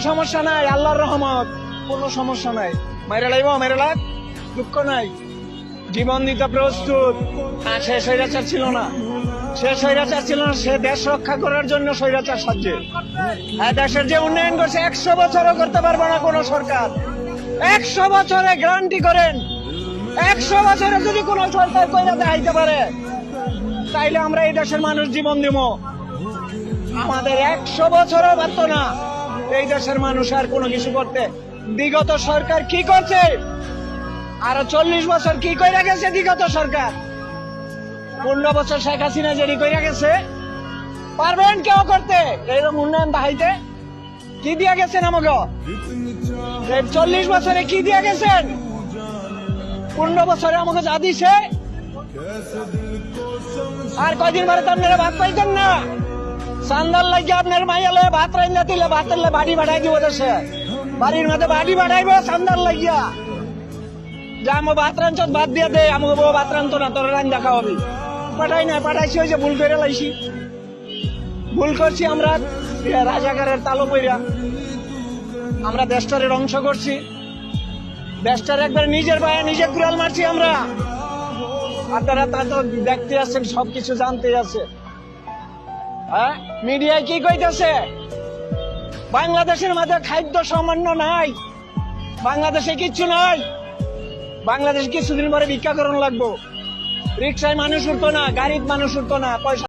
সমস্যা নাই, আল্লাহর রহমত। কোনো সমস্যা নাই। মেরে লাইব মেরে লাগ। দুঃখ নাই। জীবন দিতে প্রস্তুত। না সে স্বৈরাচার ছিল না। সে স্বৈরাচার ছিল না, সে দেশ রক্ষা করার জন্য স্বৈরাচার সাহায্যে হ্যাঁ দেশের যে উন্নয়ন করছে, একশো বছরও করতে পারবে না কোন সরকার। একশো বছরে গ্যারান্টি করেন। একশো বছরে যদি কোন সরকার কইরা দেখাইতে পারে, তাইলে আমরা এই দেশের মানুষ জীবন দিব আমাদের একশো বছরও পারত না। এই দেশের মানুষ আর কোনো কিছু করতে। বিগত সরকার কি করছে? আরও চল্লিশ বছর কি কইরা গেছে বিগত সরকার? পনেরো বছর শেখ হাসিনা যেটি কইরা গেছে। পারবেন কেউ করতে? এইরকম উন্নয়ন দেখাইতে কি দিয়া গেছেন আমাকে চল্লিশ বছরে কি দিয়া গেছেন? পনেরো বছরে আমাকে যা দিছে। আর কদিন পরে আপনারা ভাত পাইতেন না? সান্দাল লাগিয়ে আপনার মাইয়ালে ভাত রাইন্দা দিলে ভাত রাইলে বাড়ি বাড়াই দিব দেশে। বাড়ির মধ্যে বাড়ি বাড়াইব সান্দাল লাগিয়া। যা আমার ভাত রাঞ্চত ভাত দিয়ে দে আমাকে বউ ভাত রান্ধতো না, তোর রান দেখা হবে পাঠাই না, পাঠাইছি ওই যে ভুল করে লাইছি। ভুল করছি আমরা রাজাকারের তালো পইরা। আমরা দেশটারের অংশ করছি। দেশটার একবার নিজের পায়ে নিজে কুড়াল মারছি আমরা। আপনারা তা তো দেখতে আছেন, সবকিছু জানতে আছে। হ্যাঁ? মিডিয়ায় কি কইতেছে? বাংলাদেশের মাঝে খাদ্য সামান্য নাই। বাংলাদেশে কিচ্ছু নাই। বাংলাদেশ কিছুদিন পরে ভিক্ষা করণ লাগবো। রিক্সায় মানুষ উঠতো না, গাড়ির মানুষ উঠতো না, পয়সা